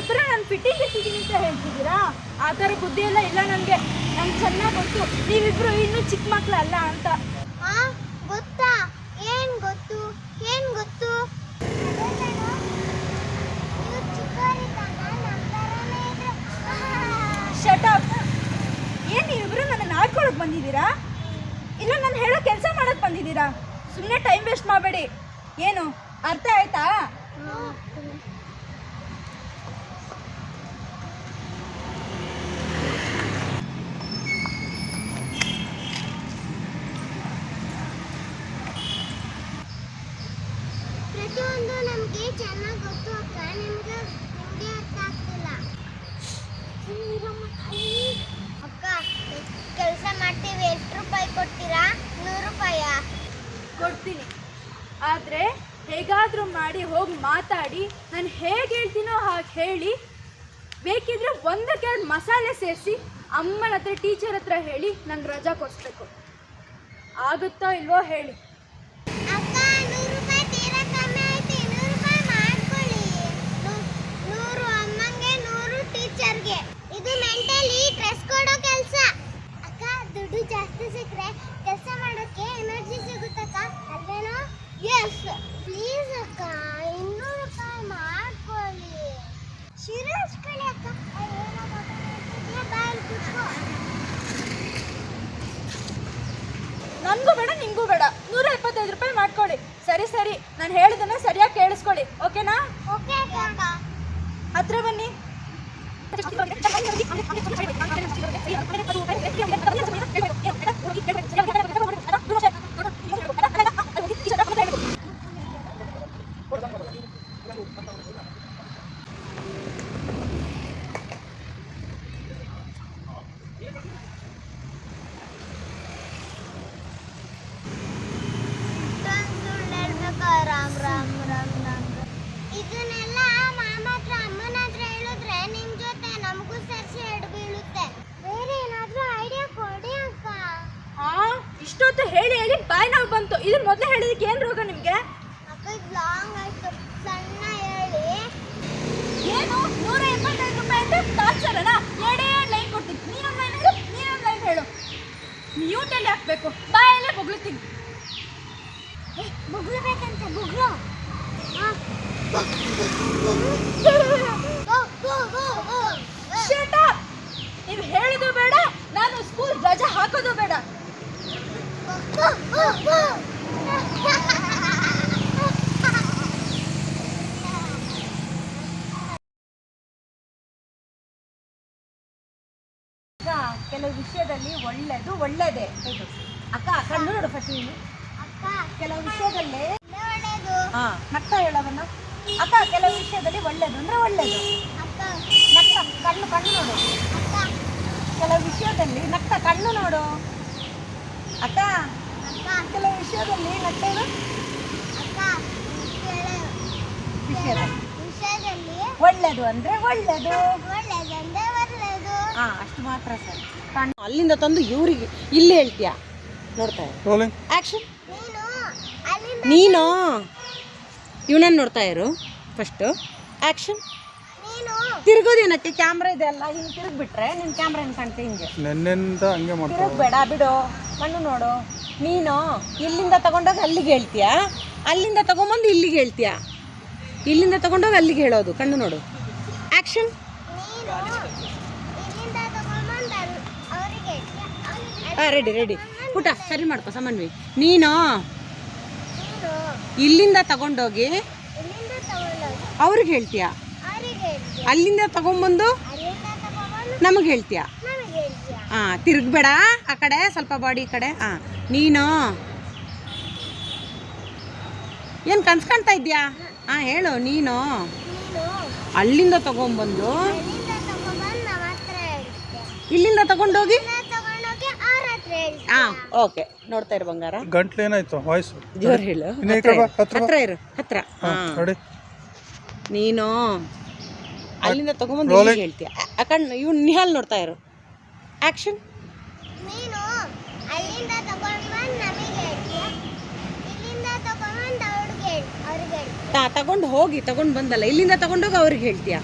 ನೀವಿಬ್ರು ನಾನು ಫಿಟ್ಟಿಂಗ್ ಇಟ್ಟಿದ್ದೀನಿ ಅಂತ ಹೇಳ್ತಿದ್ದೀರಾ? ಆ ಥರ ಬುದ್ಧಿ ಎಲ್ಲ ಇಲ್ಲ ನನಗೆ. ನಂಗೆ ಚೆನ್ನಾಗಿ ಗೊತ್ತು. ನೀವಿಬ್ಬರು ಇನ್ನೂ ಚಿಕ್ಕ ಮಕ್ಕಳಲ್ಲ ಅಂತ. ಹಾ ಗೊತ್ತಾ? ಏನ್ ಗೊತ್ತು? ಏನ್ ಗೊತ್ತು? ಶಟಪ್ ಏನು ನೀವಿಬ್ರು ನನ್ನ ಆಡ್ಕೊಳಕ್ ಬಂದಿದ್ದೀರಾ? ಇಲ್ಲ ನಾನು ಹೇಳೋ ಕೆಲಸ ಮಾಡಕ್ ಬಂದಿದ್ದೀರಾ? ಸುಮ್ಮನೆ ಟೈಮ್ ವೇಸ್ಟ್ ಮಾಡಬೇಡಿ. ಏನು ಅರ್ಥ ಆಯ್ತಾ ಪ್ರತಿಯೊಂದು ನಮಗೆ ಚೆನ್ನಾಗಿ ಗೊತ್ತು ಅಕ್ಕ. ಅಕ್ಕ, ಕೆಲಸ ಮಾಡ್ತೀವಿ. ಎಷ್ಟು ರೂಪಾಯಿ ಕೊಡ್ತೀರಾ? ನೂರು ರೂಪಾಯ? ಕೊಡ್ತೀನಿ. ಆದರೆ ಹೇಗಾದರೂ ಮಾಡಿ ಹೋಗಿ ಮಾತಾಡಿ. ನಾನು ಹೇಗೆ ಹೇಳ್ತೀನೋ ಹಾಗೆ ಹೇಳಿ. ಬೇಕಿದ್ರೆ ಒಂದಕ್ಕೆ ಎರಡು ಮಸಾಲೆ ಸೇರಿಸಿ ಅಮ್ಮನ ಹತ್ರ, ಟೀಚರ್ ಹತ್ರ ಹೇಳಿ ನಂಗೆ ರಜಾ ಕೊಡಿಸ್ಬೇಕು. ಆಗುತ್ತೋ ಇಲ್ವೋ ಹೇಳಿ ಅಕ್ಕ ನೂರು ರೂಪಾಯಿ ತೀರಾ ಕಮ್ಮಿ ಆಯ್ತು ಇನ್ನೂರು ರೂಪಾಯಿ ಮಾಡ್ಕೊಳ್ಳಿ ನೂ- ನೂರು ಅಮ್ಮಂಗೆ ನೂರು ಟೀಚರ್ಗೆ ಇದು ಮೆಂಟಲಿ ಸ್ಟ್ರೆಸ್ ಕೊಡೋ ಕೆಲಸ. ಅಕ್ಕ ದುಡ್ಡು ಜಾಸ್ತಿ ಸಿಕ್ಕರೆ ಕೆಲಸ ಮಾಡೋಕ್ಕೆ ಎನರ್ಜಿ ಸಿಗುತ್ತಕ್ಕ? ಅಲ್ವೇನೋ ಎಸ್ ಪ್ಲೀಸ್ ಅಕ್ಕ ಇನ್ನೂರು ರೂಪಾಯಿ ಮಾಡ್ಕೊಳ್ಳಿ. ಶಿರಸ್ಕೊಳ್ಳಿ ಅಕ್ಕ. ಬಾಯಲ್ಲಿ ಕೂತ್ಕೋ ನನಗೂ ಬೇಡ ನಿಮಗೂ ಬೇಡ. ನೂರ ಇಪ್ಪತ್ತೈದು ರೂಪಾಯಿ ಮಾಡ್ಕೊಳ್ಳಿ. ಸರಿ ಸರಿ. ನಾನು ಹೇಳಿದ್ದನ್ನು ಸರಿಯಾಗಿ ಕೇಳಿಸ್ಕೊಳ್ಳಿ. ಓಕೆನಾ ಓಕೆ ಅಕ್ಕ. ಹತ್ರ ಬನ್ನಿ. राम राम राम राम इतने ಇಷ್ಟೊತ್ತು ಹೇಳಿ ಹೇಳಿ ಬಾಯಿ ನಾವು ಬಂತು. ಇದು ಮೊದಲೇ ಹೇಳಿದಕ್ಕೆ ಏನು ರೋಗ ನಿಮಗೆ? ಅಕ್ಕ ಇದು ಲಾಂಗ್ ಆಯ್ತು. ಸಣ್ಣ ಹೇಳಿ. ಏನು? ನೂರ ಎಪ್ಪತ್ತೈದು ರೂಪಾಯಿ ಅಂತ ಎರಡು ಲೈನ್ ಕೊಡ್ತೀನಿ. ನೀನೊಂದು ಲೈನ್ ಹೇಳು ನೀನೊಂದು ಲೈನ್ ಹೇಳು. ಮ್ಯೂಟಲ್ಲಿ ಹಾಕ್ಬೇಕು. ಬಾಯಲ್ಲೇ ಬೊಗ್ಳುತ್ತೀನಿ. ಬುಗ್ಲು ಬೇಕಂತೆ ಬುಗ್ಲು Shut up! ನೀವು ಹೇಳಿದ್ದು ಬೇಡ ನಾನು ಸ್ಕೂಲ್ ರಜಾ ಹಾಕೋದು ಬೇಡ ಅಕ್ಕ ಕೆಲವು ವಿಷಯದಲ್ಲಿ ಒಳ್ಳೇದು. ಒಳ್ಳೇದೇ ಅಕ್ಕ ಕಣ್ಣು ನೋಡು ಫಸ್ಟ್ ನೀನು. ಅಕ್ಕ. ಕೆಲವು ವಿಷಯದಲ್ಲಿ ಒಳ್ಳೇದು. ಹಾ. ನಗ್ತಾ ಹೇಳೋದನ್ನ ಅಕ್ಕ ಕೆಲವು ವಿಷಯದಲ್ಲಿ ಒಳ್ಳೇದು ಅಂದ್ರೆ ಒಳ್ಳೇದು. ಅಕ್ಕ. ನಗ್ತಾ ಕಣ್ಣು ಕಣ್ಣು ನೋಡು. ಅಕ್ಕ. ಕೆಲವು ವಿಷಯದಲ್ಲಿ ನಕ್ಕ ಕಣ್ಣು ನೋಡು. ಅಕ್ಕ. ಅಕ್ಕ. ಕೆಲವು ವಿಷಯದಲ್ಲಿ ನಗ್ತಾ ಇರು ಅಕ್ಕ. ಕೆಳ- ವಿಷಯದಲ್ಲಿ. ವಿಷಯದಲ್ಲಿ. ಒಳ್ಳೇದು ಅಂದ್ರೆ ಒಳ್ಳೇದು. ಒಳ್ಳೇದಂದ್ರೆ ಒಳ್ಳೆಯದು ಹಾ ಅಷ್ಟು ಮಾತ್ರ ಸರಿ. ಅಲ್ಲಿಂದ ತಂದು ಇವ್ರಿಗೆ ಇಲ್ಲಿ ಹೇಳ್ತೀಯ? ನೋಡ್ತಾ ಇರು. ಆಕ್ಷನ್ ನೀನು ಅಲ್ಲಿಂದ ನೀನು? ಇವನನ್ನು ನೋಡ್ತಾ ಇರು. ಫಸ್ಟು ಆಕ್ಷನ್ ನೀನು. ತಿರುಗೋದೇನಕ್ಕೆ ಕ್ಯಾಮ್ರಾ ಇದೆ ಅಲ್ಲ ಹಿಂಗೆ ತಿರುಗ್ಬಿಟ್ರೆ ನಿನ್ನ ಕ್ಯಾಮ್ರಾ ಏನು ಕಾಣ್ತೆ ಹಿಂಗೆ? ನೆನ್ನೆಂದ ಹಂಗೆ ಮಾಡ್ತಾರೆ ತಿರುಗ್ಬೇಡ ಬಿಡು. ಕಣ್ಣು ನೋಡು. ನೀನು? ಇಲ್ಲಿಂದ ತಗೊಂಡೋಗಿ ಅಲ್ಲಿಗೆ ಹೇಳ್ತೀಯಾ? ಅಲ್ಲಿಂದ ತಗೊಂಬಂದು ಇಲ್ಲಿಗೆ ಹೇಳ್ತೀಯಾ? ಇಲ್ಲಿಂದ ತಗೊಂಡೋಗಿ ಅಲ್ಲಿಗೆ ಹೇಳೋದು. ಕಣ್ಣು ನೋಡು. ಆಕ್ಷನ್ ನೀನು ಇಲ್ಲಿಂದ ತಗೊಂಬಂದು ಅಲ್ಲಿ- ಅವರಿಗೆ ಹಾಂ ರೆಡಿ ರೆಡಿ ಪುಟ ಸರಿ ಮಾಡ್ಕೊ ಸಮನ್ವಿ ನೀನು? ಇಲ್ಲಿಂದ ತಗೊಂಡೋಗಿ ಅವ್ರಿಗೆ ಹೇಳ್ತೀಯ? ಅಲ್ಲಿಂದ ತಗೊಂಬಂದು ನಮಗೆ ಹೇಳ್ತೀಯ? ಹಾಂ ತಿರುಗ್ಬೇಡ ಆ ಕಡೆ ಸ್ವಲ್ಪ ಬಾಡಿ ಈ ಕಡೆ. ಹಾಂ ನೀನು? ಏನು ಕನ್ಸ್ಕೊಳ್ತಾ ಇದ್ದೀಯಾ? ಹಾಂ ಹೇಳು ನೀನು? ಅಲ್ಲಿಂದ ತಗೊಂಬಂದು ಇಲ್ಲಿಂದ ತಗೊಂಡೋಗಿ ಹಾಂ ಓಕೆ. ನೋಡ್ತಾ ಇರು ಬಂಗಾರ. ಗಂಟ್ಲು ಏನಾಯ್ತು? ವಾಯ್ಸ್ ಜೋರ್ ಹೇಳು. ಇನ್ನು ಈ ಹತ್ರ ಕಡೆ ಬಾ, ಇರು. ಹತ್ರ ಬಾ. ಹತ್ರ ಇರು ಹತ್ರ. ಹಾಂ ಹಾಂ. ನೋಡಿ. ನೀನು ಅಲ್ಲಿಂದ ತಗೊಂಬಂದು ಇಲ್ಲಿಗೆ ಹೇಳ್ತೀಯ. ಅಕಂಡ್ ಇವ್ ಇವ್ನು ನಿಹಾಲ್ ನೋಡ್ತಾ ಇರು. ಆ್ಯಕ್ಷನ್ ನೀನು ಅಲ್ಲಿಂದ ನಮಗೆ ಹೇಳ್ತೀಯ? ಇಲ್ಲಿಂದ ಅವ್ರಿಗೆ ಅವ್ರಿಗೆ ತಗೊಂಡು ಹೋಗಿ ತಗೊಂಡು ಬಂದಲ್ಲ. ಇಲ್ಲಿಂದ ತಗೊಂಡೋಗಿ ಅವ್ರಿಗೆ ಹೇಳ್ತೀಯ.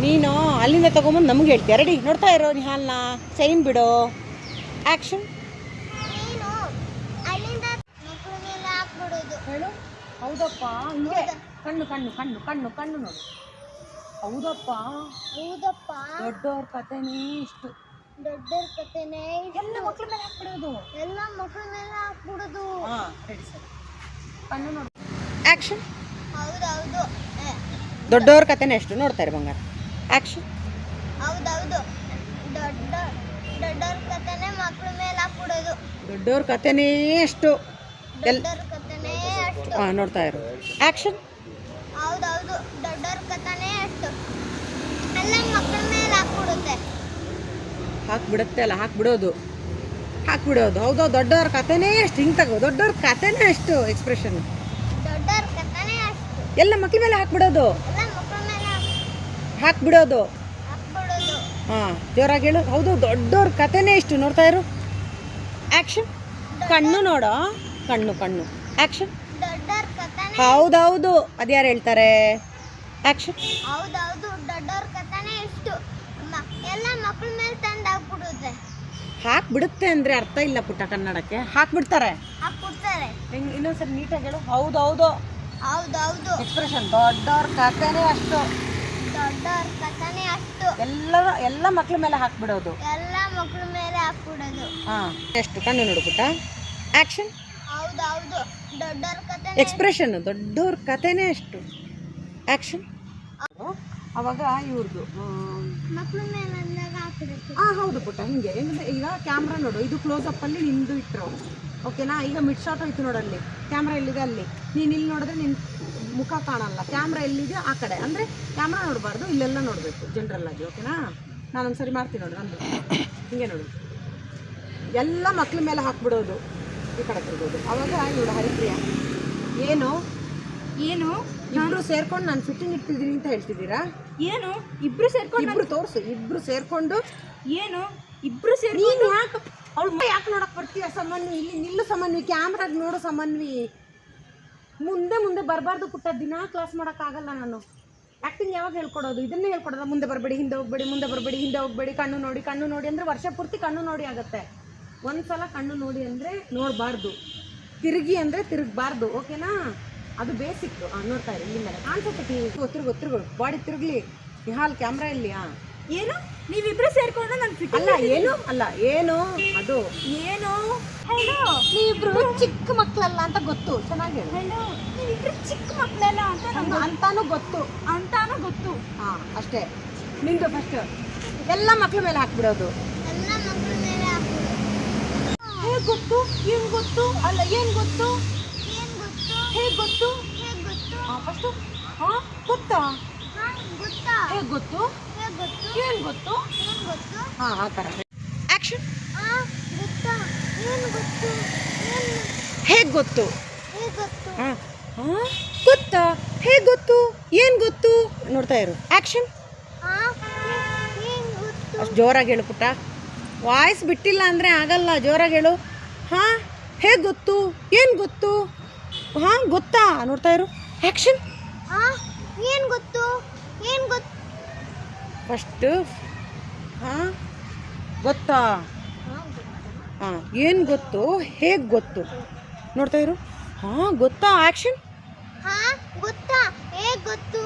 ನೀನು ಅಲ್ಲಿಂದ ತಗೊಂಬಂದು ನಮ್ಗೆ ಹೇಳ್ತೀಯ. ರೆಡಿ ನೋಡ್ತಾ ಇರೋ ನಿಹಾಲ್ನ. ಸೈನ್ ಬಿಡು. ಆ್ಯಕ್ಷನ್ ಹೇಳು. ಹೌದಪ್ಪ ಹಿಂಗೆ. ಕಣ್ಣು ಕಣ್ಣು ಕಣ್ಣು ಕಣ್ಣು ಕಣ್ಣು ನೋಡು. ಹೌದಪ್ಪ. ಹೌದಪ್ಪ. ದೊಡ್ಡವ್ರ ಕಥೆನೇ ಇಷ್ಟು. ದೊಡ್ಡವ್ರ ಕತೆನೇ ಎಲ್ಲ ಮಕ್ಳ ಮೇಲೆ ಹಾಕ್ಬಿಡೋದು ಎಲ್ಲ ಮಕ್ಳ ಮೇಲೆ ಹಾಕ್ಬಿಡೋದು ಹಾಂ ರೆಡಿ ಸರ್. ಕಣ್ಣು ನೋಡು. ಆ್ಯಕ್ಷನ್ ಹೌದೌದು. ಏ, ದೊಡ್ಡವ್ರ ಕಥೆನೇ ಎಷ್ಟು ನೋಡ್ತಾರೆ ಬಂಗಾರ. ಆ್ಯಕ್ಷನ್ ಹೌದೌದು. ದೊಡ್ಡ ದೊಡ್ಡರ ಕಥೆನೇ ಮಕ್ಕಳ ಮೇಲೆ ಹಾಕ್ಬಿಡೋದು. ದೊಡ್ಡವ್ರ ಕಥೆನೇ ಅಷ್ಟು. ಎಲ್ ಕತೆನೇ ಅಷ್ಟು. ಹಾಂ ನೋಡ್ತಾ ಇರು. ಆ್ಯಕ್ಷನ್ ಹೌದೌದು ದೊಡ್ಡವ್ರ ಕಥೆನೇ ಅಷ್ಟು. ಎಲ್ಲ ಮಕ್ಕಳ ಮೇಲೆ ಹಾಕ್ಬಿಡುತ್ತೆ. ಹಾಕ್ಬಿಡುತ್ತೆ ಅಲ್ಲ ಹಾಕ್ಬಿಡೋದು. ಹಾಕ್ಬಿಡೋದು. ಹೌದು ದೊಡ್ಡವ್ರ ಕಥೆನೇ ಅಷ್ಟು. ಹಿಂಗೆ ತಗೋ ದೊಡ್ಡವ್ರ ಕಥೆನೇ ಅಷ್ಟು ಎಕ್ಸ್ಪ್ರೆಷನ್ ದೊಡ್ಡವ್ರ ಕಥೆನೇ ಅಷ್ಟು. ಎಲ್ಲ ಮಕ್ಳ ಮೇಲೆ ಹಾಕ್ಬಿಡೋದು. ಎಲ್ಲ ಮಕ್ಕಳ ಮೇಲೆ ಹಾಕ್ಬಿಡೋದು. ಹಾಕ್ಬಿಡೋದು. ಹಾಂ ಜೋರಾಗಿ ಹೇಳು. ಹೌದು ದೊಡ್ಡವ್ರ ಕಥೆನೇ ಇಷ್ಟು ನೋಡ್ತಾ ಇರು. ಆ್ಯಕ್ಷನ್ ಕಣ್ಣು ನೋಡೋ? ಕಣ್ಣು ಕಣ್ಣು. ಆ್ಯಕ್ಷನ್ ಹೌದೌದು. ಅದ್ಯಾರು ಹೇಳ್ತಾರೆ? ಆ್ಯಕ್ಷನ್ ಹೌದೌದು ದೊಡ್ಡವ್ರ ಕಥೆನೇ ಇಷ್ಟು. ಎಲ್ಲ ಮಕ್ಕಳ ಮೇಲೆ ತಂದು ಹಾಕ್ಬಿಡುತ್ತೆ ಹಾಕ್ಬಿಡುತ್ತೆ ಅಂದರೆ ಅರ್ಥ ಇಲ್ಲ ಪುಟ್ಟ ಕನ್ನಡಕ್ಕೆ. ಹಾಕ್ಬಿಡ್ತಾರೆ. ಹಾಕ್ಬಿಡ್ತಾರೆ. ಹೆಂಗೆ ಇನ್ನೊಂದ್ಸರಿ ನೀಟಾಗಿ ಹೇಳು. ಹೌದೌದು. ಹೌದೌದು. ಎಕ್ಸ್ಪ್ರೆಷನ್ ದೊಡ್ಡವ್ರ ಕಥೆನೇ ಅಷ್ಟು. ದೊಡ್ಡವ್ರ ಕಥೆನೇ ಅಷ್ಟು. ಎಲ್ಲರ ಎಲ್ಲ ಮಕ್ಳ ಮೇಲೆ ಹಾಕ್ಬಿಡೋದು. ಎಲ್ಲ ಮಕ್ಕಳ ಮೇಲೆ ಹಾಕ್ಬಿಡೋದು. ಹಾಂ ಎಷ್ಟು ಕಣ್ಣು ನೋಡು ಆಕ್ಷನ್ ಹೌದು ಹೌದು ದೊಡ್ಡವ್ರ ಕಥೆ ಎಕ್ಸ್ಪ್ರೆಷನ್ ದೊಡ್ಡವ್ರ ಕಥೆನೇ ಅಷ್ಟು. ಆಕ್ಷನ್ ಅವಾಗ ಇವ್ರದ್ದು ಮಕ್ಳ ಮೇಲೆ ಅಂದಾಗ ಹಾಂ ಹೌದು ಪುಟ್ಟ ಹಿಂಗೆ. ಹೆಂಗಂದ್ರೆ ಈಗ ಕ್ಯಾಮ್ರಾ ನೋಡು ಇದು ಕ್ಲೋಸ್ ಅಲ್ಲಿ ನಿಂದು ಇಟ್ಟರು ಓಕೆನಾ ಈಗ ಮಿಡ್ ಶಾಟ್ ಹೋಯ್ತು ನೋಡಲ್ಲಿ ಕ್ಯಾಮ್ರಾ ಎಲ್ಲಿದೆ ಅಲ್ಲಿ? ನೀನು ಇಲ್ಲಿ ನೋಡಿದ್ರೆ ನಿನ್ನ ಮುಖ ಕಾಣಲ್ಲ. ಕ್ಯಾಮ್ರಾ ಎಲ್ಲಿದೆ? ಆ ಕಡೆ. ಅಂದರೆ ಕ್ಯಾಮ್ರಾ ನೋಡಬಾರ್ದು ಇಲ್ಲೆಲ್ಲ ನೋಡಬೇಕು ಜನರಲ್ ಆಗಿ ಓಕೆನಾ ನಾನು ಒಂದ್ಸರಿ ಮಾಡ್ತೀನಿ ನೋಡಿ ನಂದು. ಹಿಂಗೆ ನೋಡು. ಎಲ್ಲ ಮಕ್ಳ ಮೇಲೆ ಹಾಕ್ಬಿಡೋದು. ಈ ಕಡೆ ತಿರ್ಬೋದು ಅವಾಗ ನೋಡು ಹರಿಪ್ರಿಯ. ಏನು? ಏನು? ಇಬ್ರು ಸೇರ್ಕೊಂಡು ನಾನು ಫಿಟ್ಟಿಂಗ್ ಇಟ್ಟಿದ್ದೀನಿ ಅಂತ ಹೇಳ್ತಿದ್ದೀರಾ? ಏನು? ಇಬ್ರು ಸೇರ್ಕೊಂಡು ಇಬ್ರು ತೋರಿಸು ಇಬ್ರು ಸೇರ್ಕೊಂಡು. ಏನು? ಇಬ್ರು ಸೇರಿ ನೀನು ಯಾಕೆ ಅವಳು ಯಾಕೆ ನೋಡಕ್ ಬರ್ತೀಯ ಸಮನ್ವಿ ಇಲ್ಲಿ ನಿಲ್ಲು ಸಮನ್ವಿ ಕ್ಯಾಮ್ರಾಗ ನೋಡು ಸಮನ್ವಿ ಮುಂದೆ ಮುಂದೆ ಬರಬಾರ್ದು ಪುಟ್ಟ, ದಿನ ಕ್ಲಾಸ್ ಮಾಡೋಕ್ಕಾಗಲ್ಲ ನಾನು. ಆ್ಯಕ್ಟಿಂಗ್ ಯಾವಾಗ ಹೇಳ್ಕೊಡೋದು? ಇದನ್ನೇ ಹೇಳ್ಕೊಡೋದು? ಮುಂದೆ ಬರಬೇಡಿ, ಹಿಂದೆ ಹೋಗ್ಬೇಡಿ, ಮುಂದೆ ಬರಬೇಡಿ, ಹಿಂದೆ ಹೋಗ್ಬೇಡಿ, ಕಣ್ಣು ನೋಡಿ ಕಣ್ಣು ನೋಡಿ ಅಂದರೆ ವರ್ಷ ಪೂರ್ತಿ ಕಣ್ಣು ನೋಡಿ ಆಗುತ್ತೆ. ಒಂದು ಸಲ ಕಣ್ಣು ನೋಡಿ ಅಂದರೆ ನೋಡಬಾರ್ದು. ತಿರುಗಿ ಅಂದರೆ ತಿರುಗಬಾರ್ದು, ಓಕೆನಾ? ಅದು ಬೇಸಿಕ್ ನೋಡ್ತಾ ಇರಿ ಇಲ್ಲಿಂದ ಕಾಣಿಸುತ್ತೆ ತಿರುಗು ತಿರುಗು ಬಾಡಿ ತಿರುಗಲಿ. ಹಾಲ್ ಕ್ಯಾಮ್ರಾ ಇಲ್ಲಿ ಹಾಂ ಏನು? ನೀವಿಬ್ರು ಸೇರ್ಕೊಂಡು ನಾನು ಫಿಟ್ ಅಲ್ಲ ಏನು? ಅಲ್ಲ ಏನು? ಅದು. ಏನು? ಹಲೋ ನೀವಿಬ್ರು ಚಿಕ್ಕ ಮಕ್ಕಳಲ್ಲ ಅಂತ ಗೊತ್ತು ಚೆನ್ನಾಗಿ ಹೇಳು. ಹಲೋ ನೀವಿಬ್ರು ಚಿಕ್ಕ ಮಕ್ಕಳಲ್ಲ ಅಂತ ನಂಗೆ ಅಂದ್- ಅಂತಾನು ಗೊತ್ತು. ಅಂತಾನು ಗೊತ್ತು. ಹಾ ಅಷ್ಟೇ. ನಿಂದು ಫಸ್ಟ್ ಎಲ್ಲ ಮಕ್ಳ ಮೇಲೆ ಹಾಕ್ಬಿಡೋದು. ಎಲ್ಲ ಮಕ್ಕಳ ಮೇಲೆ ಹೇಗೆ ಗೊತ್ತು? ಏನು ಗೊತ್ತು? ಅಲ್ಲ ಏನು ಗೊತ್ತು? ಏನ್ ಗೊತ್ತು? ಹೇಗೆ ಗೊತ್ತು? ಹೇಗ್ ಗೊತ್ತು? ಫಸ್ಟು ಹಾ ಗೊತ್ತಾ? ಹಾ ಗೊತ್ತಾ? ಹೇಗೆ ಹೇಗ್ ಗೊತ್ತು? ಏನು ಗೊತ್ತು? ಹಾ ಆ ಥರ ಆ್ಯಕ್ಷನ್ ಹೇಗೆ ಗೊತ್ತು? ಹಾಂ. ಹಾ? ಗೊತ್ತಾ? ಹೇಗೆ ಗೊತ್ತು? ಏನು ಗೊತ್ತು? ನೋಡ್ತಾ ಇರು. ಆ್ಯಕ್ಷನ್ ಅಷ್ಟು ಜೋರಾಗಿ ಹೇಳು ಪುಟ್ಟ. ವಾಯ್ಸ್ ಬಿಟ್ಟಿಲ್ಲ ಅಂದರೆ ಆಗಲ್ಲ. ಜೋರಾಗಿ ಹೇಳು. ಹಾಂ? ಹೇಗೆ ಗೊತ್ತು? ಏನು ಗೊತ್ತು? ಹಾಂ ಗೊತ್ತಾ? ನೋಡ್ತಾ ಇರು. ಆ್ಯಕ್ಷನ್ ಏನ್ ಗೊತ್ತು? ಏನು ಗೊತ್ತು? ಫಸ್ಟು ಹಾಂ? ಗೊತ್ತಾ? ಹಾ ಏನು ಗೊತ್ತು? ಹೇಗೆ ಗೊತ್ತು? ನೋಡ್ತಾ ಇರು. ಹಾಂ ಗೊತ್ತಾ ಆ್ಯಕ್ಷನ್ ಹಾ ಗೊತ್ತಾ. ಹೇಗ್ ಗೊತ್ತು?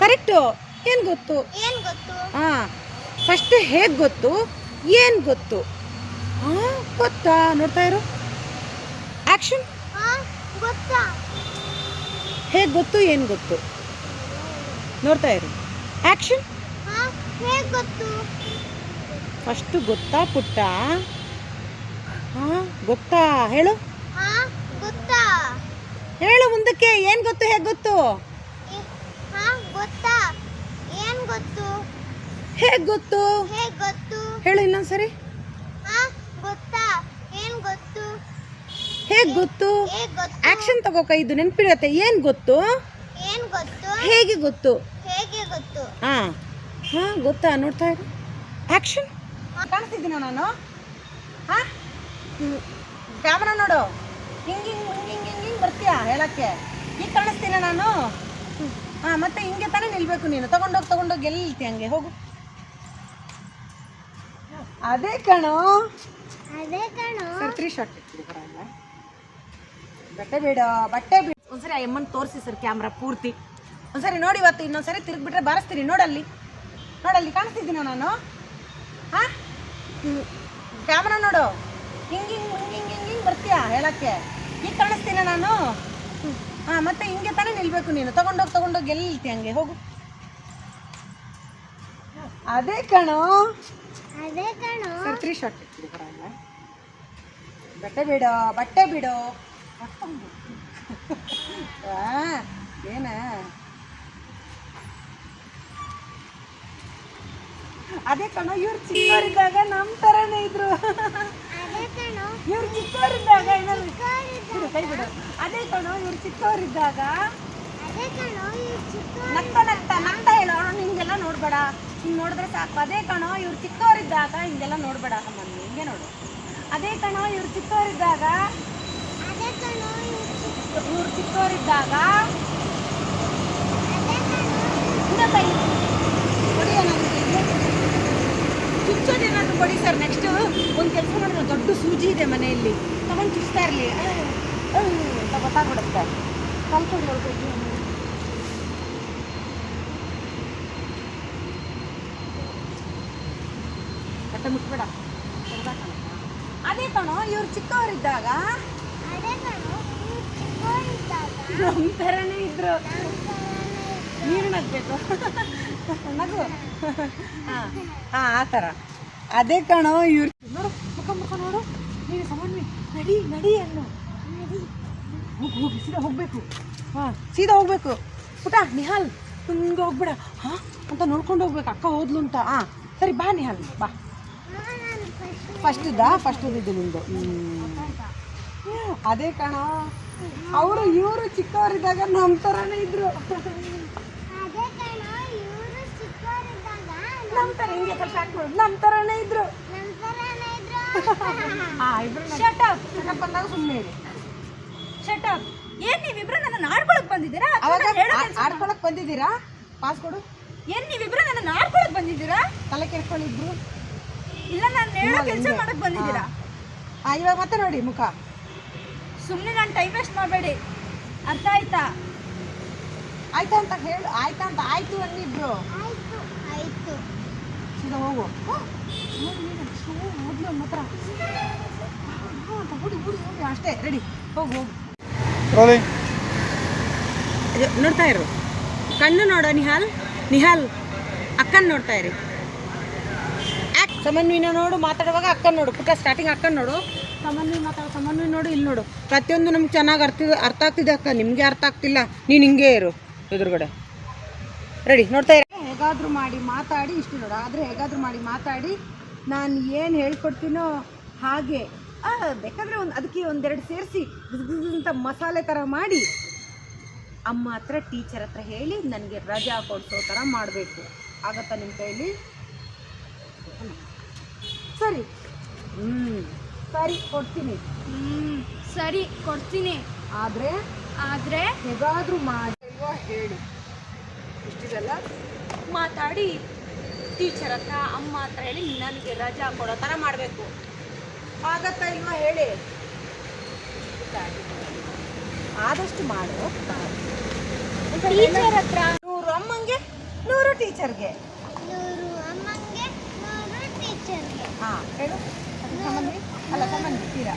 ಕರೆಕ್ಟು. ಏನು ಗೊತ್ತು? ಏನು ಗೊತ್ತು? ಹಾಂ ಫಸ್ಟ್ ಹೇಗೆ ಗೊತ್ತು? ಏನು ಗೊತ್ತು? ಹಾಂ ಗೊತ್ತಾ? ನೋಡ್ತಾ ಇರು. ಆ್ಯಕ್ಷನ್ ಹಾ ಗೊತ್ತಾ. ಹೇಗೆ ಗೊತ್ತು ಏನು ಗೊತ್ತು? ನೋಡ್ತಾ ಇರು. ಆ್ಯಕ್ಷನ್ ಹಾ ಹೇಗ್ ಗೊತ್ತು? ಫಸ್ಟು ಗೊತ್ತಾ ಪುಟ್ಟ? ಹಾಂ ಗೊತ್ತಾ? ಹೇಳು. ಹಾ ಗೊತ್ತಾ? ಹೇಳು ಮುಂದಕ್ಕೆ ಏನು ಗೊತ್ತು ಹೇಗೆ ಗೊತ್ತು? ಏ- ಹಾ ಗೊತ್ತಾ? ಏನ್ ಗೊತ್ತು? ಹೇಗೆ ಗೊತ್ತು? ಹೇಳು ಇನ್ನೊಂದ್ಸರಿ. ಹೇಗೆ ಗೊತ್ತು? ಹೇಗ್ ಗೊತ್ತು? ಆಕ್ಷನ್ ತಗೋಕ ಇದು ನೆನಪಿಡತ್ತೆ ಏನು ಗೊತ್ತು? ಏನ್ ಗೊತ್ತು? ಹೇಗೆ ಗೊತ್ತು? ಹೇಗೆ ಗೊತ್ತು? ಹಾಂ. ಹಾಂ ಗೊತ್ತಾ? ನೋಡ್ತಾ ಇರು. ಆಕ್ಷನ್ ಕಾಣಿಸ್ತಿದ್ದೀನ ನಾನು? ಹಾ? ಕ್ಯಾಮ್ರಾ ನೋಡು. ಹಿಂಗೆ ಹಿಂಗೆ ಹಿಂಗೆ ಹಿಂಗೆ ಬರ್ತೀಯಾ ಹೇಳಕ್ಕೆ? ಈಗ ಕಾಣಿಸ್ತೀನ ನಾನು? ಹಾ ಮತ್ತೆ ಹಿಂಗೆ ತಾನೇ ನಿಲ್ಬೇಕು ನೀನು. ತಗೊಂಡೋಗಿ ತಗೊಂಡೋಗಿ ಎಲ್ಲಿ ನಿಲ್ತಿ ಹಂಗೆ? ಹೋಗು. ಅದೇ ಕಣೋ. ಅದೇ ಕಣೋ. ತ್ರೀ ಶಾರ್ಟ್ ಬಟ್ಟೆ ಬೇಡ ಬಟ್ಟೆ ಬೇಡ. ಒಂದ್ಸರಿ ಆ ಎಮ್ಮನ್ ತೋರಿಸಿ ಸರ್ ಕ್ಯಾಮ್ರಾ ಪೂರ್ತಿ. ಒಂದ್ಸರಿ ನೋಡಿ ಇವತ್ತು ಇನ್ನೊಂದ್ಸರಿ ತಿರುಗ್ಬಿಟ್ರೆ ಬಾರಿಸ್ತೀನಿ ನೋಡಲ್ಲಿ. ನೋಡಲ್ಲಿ ಕಾಣಿಸ್ತಿದ್ದೀನ ನಾನು? ಹಾ? ಕ್ಯಾಮ್ರಾ ನೋಡು. ಹಿಂಗೆ ಹಿಂಗೆ ಹಿಂಗೆ ಹಿಂಗೆ ಹಿಂಗೆ ಹಿಂಗೆ ಬರ್ತೀಯಾ ಹೇಳಕ್ಕೆ? ಈಗ ಕಾಣಿಸ್ತೀನ ನಾನು? ಹಾಂ ಮತ್ತೆ ಹಿಂಗೆ ತಾನೇ ನಿಲ್ಬೇಕು ನೀನು. ತಗೊಂಡೋಗಿ ತಗೊಂಡೋಗಿ ಎಲ್ಲಿ ನಿಲ್ತಿ ಹಂಗೆ ಹೋಗು. ಅದೇ ಕಣೋ. ಅದೇ ಕಣೋ. ಸರ್ ತ್ರೀ ಶಾರ್ಟ್ ಬಟ್ಟೆ ಬಿಡೋ ಬಟ್ಟೆ ಬಿಡೋ. ಏನ? ಅದೇ ಕಣೋ ಇವ್ರು ಚಿಕ್ಕವರಿದ್ದಾಗ ನಮ್ಮ ಥರನೇ ಇದ್ರು. ಇವ್ರು ಚಿಕ್ಕವರಿದ್ದಾಗ ಏನಾದ್ರು ಬಿಡು ಕೈ ಬಿಡು. ಅದೇ ಕಣೋ ಇವ್ರು ಚಿಕ್ಕವರಿದ್ದಾಗ ಅದೇ ಕಣೋ ಇವ್ರು ಚಿಕ್ಕ ನಗ್ತ ನಗ್ತ ನಗ್ತ ಹೇಳೋ ಹಿಂಗೆಲ್ಲ ನೋಡ್ಬೇಡ. ಹಿಂಗೆ ನೋಡಿದ್ರೆ ಸಾಕು. ಅದೇ ಕಣೋ ಇವ್ರು ಚಿಕ್ಕವರಿದ್ದಾಗ ಹಿಂಗೆಲ್ಲ ನೋಡ್ಬೇಡ ಅಮ್ಮ ಹಿಂಗೆ ನೋಡು. ಅದೇ ಕಣೋ ಇವ್ರು ಚಿಕ್ಕವರಿದ್ದಾಗ ಇವ್ರು ಚಿಕ್ಕವರಿದ್ದಾಗ ಚುಚ್ಚೋದೇನಾದ್ರು ಕೊಡಿ ಸರ್ ನೆಕ್ಸ್ಟ್ ಒಂದು ಕೆಲಸ ಮಾಡಿದ್ರೆ ದೊಡ್ಡ ಸೂಜಿ ಇದೆ ಮನೆಯಲ್ಲಿ. ತಗೊಂಡು ಚುಚ್ತಾ ಇರಲಿ. ಅಂತ ಗೊತ್ತಾಗ್ಬಿಡುತ್ತೆ. ಕಲ್ಕೊಂಡು ಹೋಗ್ಬೇಕು ಕಟ್ಟ ಮುಟ್ಬೇಡ. ಅದೇ ಕಣೋ, ಇವ್ರು ಚಿಕ್ಕವರಿದ್ದಾಗ ಅದೇ ಕಣೋ ಇವ್ರು ಚಿಕ್ಕವರಿದ್ದಾಗ ನಮ್ಮ ಥರನೇ ಇದ್ರು. ನೀರು ನಗ್ಬೇಕು. ನಗು. ಹಾಂ ಹಾಂ, ಆ ಥರ ಅದೇ ಕಣೋ, ಇವ್ರು ನೋಡು, ಮುಖ ಮುಖ ನೋಡು. ನೀನು ಸಮನ್ವಿ ನಡಿ ನಡಿ ಅನ್ನು. ಹೋಗಿ ಸೀದಾ ಹೋಗಬೇಕು. ಹಾಂ, ಸೀದಾ ಹೋಗ್ಬೇಕು. ಪುಟ, ನಿಹಾಲ್, ಹಿಂಗೆ ಹೋಗ್ಬೇಡ. ಹಾಂ, ಅಂತ ನೋಡ್ಕೊಂಡು ಹೋಗ್ಬೇಕು. ಅಕ್ಕ ಹೋದ್ಲು ಅಂತ. ಹಾಂ, ಸರಿ, ಬಾ ನಿಹಾಲ್, ಬಾ. ಫಸ್ಟ್ ಇದ್ದ ಫಸ್ಟ್ ಇದ್ದು ನಿಂದು. ಅದೇ ಕಣ. ಅವರು ಇವರು ಚಿಕ್ಕವರಿದ್ದಾಗ ನಮ್ಮ ಥರನೇ ಇದ್ರು. ಚಿಕ್ಕವರಿದ್ದಾಗ ನಮ್ಮ ಥರ ಹಿಂಗೆ ಸ್ವಲ್ಪ ಮಾಡೋದು ನಮ್ಮ ಥರನೇ ಇದ್ರು. ಶಟಪ್ ಶಟಪ್ ಅಂದಾಗ ಸುಮ್ಮನೆ ಇರಿ. ಶಟಪ್ ಏನ್ ನೀವಿಬ್ರು ನನ್ನ ಆಡ್ಕೊಳಕ್ ಬಂದಿದ್ದೀರಾ? ಅವಾಗ ಆಡ್ಕೊಳಕ್ ಬಂದಿದ್ದೀರಾ? ಪಾಸ್ ಕೊಡು. ಏನ್ ನೀವಿಬ್ರು ನನ್ನ ಆಡ್ಕೊಳಕ್ ಬಂದಿದ್ದೀರಾ? ತಲೆ ಕೆರ್ಕೊಂಡಿದ್ರು ಇಲ್ಲ ನಾನು ಹೇಳೋ ಕೆಲಸ. ಮಾಡಕ್ ಬಂದಿದ್ದೀರಾ? ಇವಾಗ ಮತ್ತೆ ನೋಡಿ ಮುಖ. ಸುಮ್ಮನೆ ನಾನು ಟೈಮ್ ವೇಸ್ಟ್ ಮಾಡಬೇಡಿ. ಅರ್ಥ ಆಯ್ತಾ? ಆಯ್ತಾ ಅಂತ ಹೇಳು ಆಯ್ತಾ ಅಂತ ಆಯ್ತು ಅಂದಿದ್ರು ಆಯ್ತು ಆಯ್ತು. ಸೀದಾ ಹೋಗು. ಮೊದಲು ನಮ್ಮ ಹತ್ರ ಹುಡಿ ಹುಡಿ ಹುಡಿ ಅಷ್ಟೇ ರೆಡಿ ಹೋಗು ಹೋಗು. ಇದು ನೋಡ್ತಾ ಇರು. ಕಣ್ಣು ನೋಡ ನಿಹಾಲ್. ನಿಹಾಲ್ ಅಕ್ಕನ ನೋಡ್ತಾ ಇರಿ. ಸಮನ್ವಿನ ನೋಡು ಮಾತಾಡುವಾಗ ಅಕ್ಕನ ನೋಡು. ಪುಟ್ಟ ಸ್ಟಾರ್ಟಿಂಗ್ ಅಕ್ಕನ ನೋಡು. ಸಮನ್ವಿ ಮಾತಾಡ ಸಮನ್ವಯ ನೋಡು, ಇಲ್ಲಿ ನೋಡು. ಪ್ರತಿಯೊಂದು ನಮ್ಗೆ ಚೆನ್ನಾಗಿ ಅರ್ಥ ಅರ್ಥ ಆಗ್ತಿದೆ ಅಕ್ಕ, ನಿಮಗೆ ಅರ್ಥ ಆಗ್ತಿಲ್ಲ, ನೀನು ಹಿಂಗೆ ಇರು ಎದುರುಗಡೆ. ರೆಡಿ, ನೋಡ್ತಾ ಇರ. ಹೇಗಾದರೂ ಮಾಡಿ ಮಾತಾಡಿ, ಇಷ್ಟು ನೋಡು. ಆದರೆ ಹೇಗಾದರೂ ಮಾಡಿ ಮಾತಾಡಿ, ನಾನು ಏನು ಹೇಳ್ಕೊಡ್ತೀನೋ ಹಾಗೆ. ಬೇಕಾದ್ರೆ ಒಂದು ಅದಕ್ಕೆ ಒಂದೆರಡು ಸೇರಿಸಿ ಅಂತ ಮಸಾಲೆ ಥರ ಮಾಡಿ, ಅಮ್ಮ ಹತ್ರ, ಟೀಚರ್ ಹತ್ರ ಹೇಳಿ, ನನಗೆ ರಜಾ ಕೊಡಿಸೋ ಥರ ಮಾಡಬೇಕು. ಆಗತ್ತಾ ನಿಮ್ಮ ಕೈಲಿ? ಸರಿ. ಹ್ಞೂ ಸರಿ ಕೊಡ್ತೀನಿ. ಹ್ಮ್ ಸರಿ ಕೊಡ್ತೀನಿ. ಆದರೆ ಆದ್ರೆ? ಹೇಗಾದರೂ ಮಾಡಿ. ಹೇಳಿ. ಇಷ್ಟಿದೆಲ್ಲ? ಮಾತಾಡಿ. ಟೀಚರ್ ಹತ್ರ ಅಮ್ಮ ಹತ್ರ ಹೇಳಿ ನನಗೆ ರಜಾ ಕೊಡೋ ಥರ ಮಾಡಬೇಕು. ಆಗತ್ತ ಇಲ್ವಾ ಹೇಳಿ. ಆದಷ್ಟು ಮಾಡು. ಟೀಚರ್ ಹತ್ರ? ನೂರು ಅಮ್ಮಂಗೆ ನೂರು ಟೀಚರ್ಗೆ. ನೂರು ಅಮ್ಮಂಗೆ ನೂರು ಟೀಚರ್ಗೆ. ಹಾಂ ಹೇಳು. ಅಲ್ಲ, ಸಂಬಂಧಿ ತೀರಾ?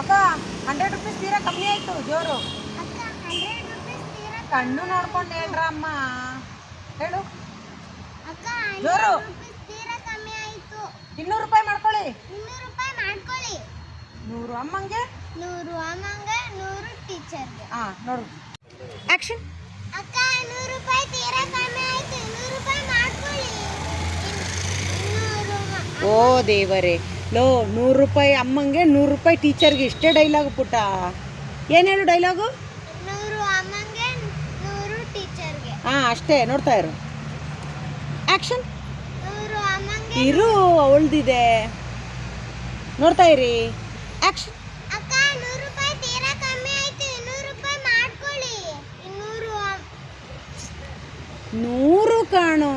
ಅಕ್ಕ ಹಂಡ್ರೆಡ್ ರುಪೀಸ್ ತೀರಾ ಕಮ್ಮಿ ಆಯಿತು, ಜೋರು. ಕಣ್ಣು ನೋಡ್ಕೊಂಡು ಹೇಳ್ರಮ್ಮ ಹೇಳು. ಅಕ್ಕ ಜೋರು. ಇನ್ನೂರು ರೂಪಾಯಿ ಮಾಡ್ಕೊಳ್ಳಿ. ನೂರು ಅಮ್ಮಂಗೆ? ನೂರು ಅಮ್ಮಂಗೆ ನೂರು ಟೀಚರ್ ಹಾ ನೋಡು. ಆಕ್ಷನ್ ಅಕ್ಕ ನೂರು ರೂಪಾಯಿ ತೀರಾ ಕಮ್ಮಿ ಆಯ್ತು ಇನ್ನೂರು ರೂಪಾಯಿ ಮಾಡ್ಕೊಳ್ಳಿ ಓ ದೇವರೇ. ಲೋ ನೂರು ರೂಪಾಯಿ ಅಮ್ಮಂಗೆ ನೂರು ರೂಪಾಯಿ ಟೀಚರ್ಗೆ ಇಷ್ಟೇ ಡೈಲಾಗು ಪುಟ್ಟ ಏನು ಹೇಳು ಡೈಲಾಗು ಹಾಂ ಅಷ್ಟೇ ನೋಡ್ತಾ ಇರು. ಆ್ಯಕ್ಷನ್ ಇರು ಅವಳ್ದಿದೆ. ನೋಡ್ತಾ ಇರಿ. ಆ್ಯಕ್ಷನ್ ನೂರು ಕಾಣು.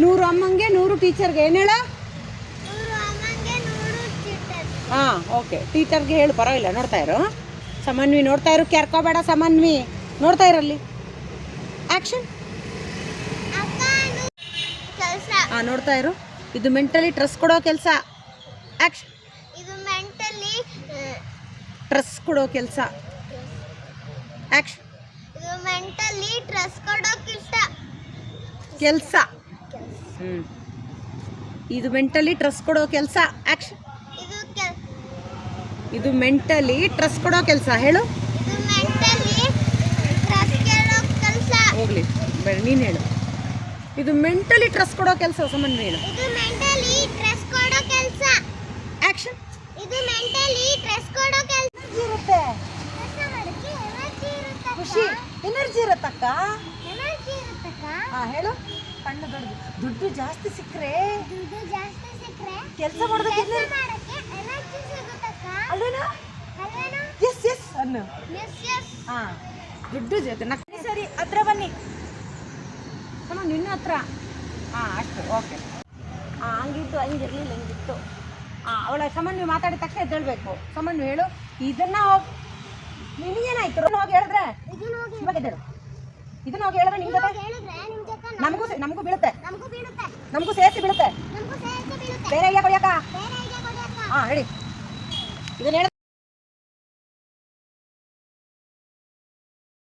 ನೂರು ಅಮ್ಮಂಗೆ ನೂರು ಟೀಚರ್ಗೆ. ಏನು ಹೇಳ ನೂರು ಅಮ್ಮಂಗೆ ನೂರು ಚಿಟ್ಟದು ಹಾಂ ಓಕೆ ಟೀಚರ್ಗೆ ಹೇಳು ಪರವಾಗಿಲ್ಲ ನೋಡ್ತಾ ಇರು. ಸಮನ್ವಿ ನೋಡ್ತಾ ಇರು ಕೆರ್ಕೋಬೇಡ ಸಮನ್ವಿ ನೋಡ್ತಾ ಇರಲ್ಲಿ ಆ್ಯಕ್ಷನ್ ಕೆಲಸ ಹಾಂ ನೋಡ್ತಾ ಇರು. ಇದು ಮೆಂಟಲಿ ಟ್ರಸ್ ಕೊಡೋ ಕೆಲಸ. ಆ್ಯಕ್ಷನ್ ಇದು ಮೆಂಟಲಿ ಟ್ರೆಸ್ ಕೊಡೋ ಕೆಲಸ. ಆ್ಯಕ್ಷನ್ ಇದು ಮೆಂಟಲಿ ಟ್ರೆಸ್ ಕೊಡೋ ಕೆಲಸ. ಹ್ಞೂ ಇದು ಮೆಂಟಲಿ ಟ್ರೆಸ್ ಕೊಡೋ ಕೆಲಸ. ಆ್ಯಕ್ಷನ್ ಇದು ಮೆಂಟಲಿ ಟ್ರಸ್ಟ್ ಕೊಡೋ ಕೆಲಸ. ಹೇಳು. ಹೋಗ್ಲಿ. ಬೇಡ ನೀನು ಹೇಳು. ಇದು ಮೆಂಟಲಿ ಟ್ರಸ್ಟ್ ಕೊಡೋ ಕೆಲಸ ಸಮನ್ವಯ ಹೇಳು. ಇದು ಮೆಂಟಲಿ ಸ್ಟ್ರೆಸ್ ಕೊಡೋ ಕೆಲಸ. ಆ್ಯಕ್ಷನ್ ಇದು ಮೆಂಟಲಿ ಟ್ರಸ್ಟ್ ಕೊಡೋ ಕೆಲಸ. ಇರುತ್ತೆ. ಖುಷಿ. ಎನರ್ಜಿ ಇರತ್ತಕ್ಕ? ಎನರ್ಜಿ ಇರುತ್ತಕ್ಕ? ಹಾಂ ಹೇಳು. ಕಣ್ಣು ದೊಡ್ಡದು ದುಡ್ಡು ಜಾಸ್ತಿ ಸಿಕ್ಕರೆ ದುಡ್ಡು ಜಾಸ್ತಿ ಸಿಕ್ಕರೆ ಕೆಲಸ ಮಾಡೋದಕ್ಕೆ ಕೆಲಸ ಮಾಡಕ್ಕೆ ಎನರ್ಜಿ ಸಿಗುತ್ತಕ್ಕ ಅಲ್ಲೇನಾ ಅಲ್ವೇನೋ ಎಸ್ ಎಸ್ ಅನ್ನು. ಹಾ ದುಡ್ಡು ಜೊತೆ. ನಕ್ಕ ಸರಿ ಹತ್ರ ಬನ್ನಿ. ಅಮ್ಮ ನಿನ್ನ ಹತ್ರ. ಹಾಂ ಅಷ್ಟು ಓಕೆ ಹಾಂ ಹಂಗಿತ್ತು ಹಂಗಿರ್ಲಿಲ್ಲ ಹಿಂಗಿತ್ತು. ಹಾಂ ಅವಳ ಸಮನ್ವಿ ಮಾತಾಡಿದ ತಕ್ಷಣ ಎದ್ದೇಳ್ಬೇಕು. ಸಮನ್ವಿ ಹೇಳು. ಇದನ್ನ ಹೋಗಿ ನಿನಗೇನಾಯ್ತು? ಇದನ್ನ ಹೋಗಿ ಹೇಳಿದ್ರೆ? ಇದನ್ನ ಹೋಗಿ ಇವಾಗ ಎದ್ದೇಳು. ಇದನ್ನ ಹೋಗಿ ಹೇಳಿದ್ರೆ ನಿಮ್ ಜೊತೆ? ನಮಗೂ ನಮಗೂ ಬೀಳುತ್ತೆ. ನಮಗೂ ಸೇರಿಸಿ ಬೀಳುತ್ತೆ. ಬೇರೆ ಯಾಕೆ ಕೊಯ್ಯಕ್ಕ ಬೇರೆ ಐಡಿಯಾ ಕೊಡಿ ಅಕ್ಕ ಹಾಂ ಹೇಳಿ. ಇದನ್ನ ಹೇಳ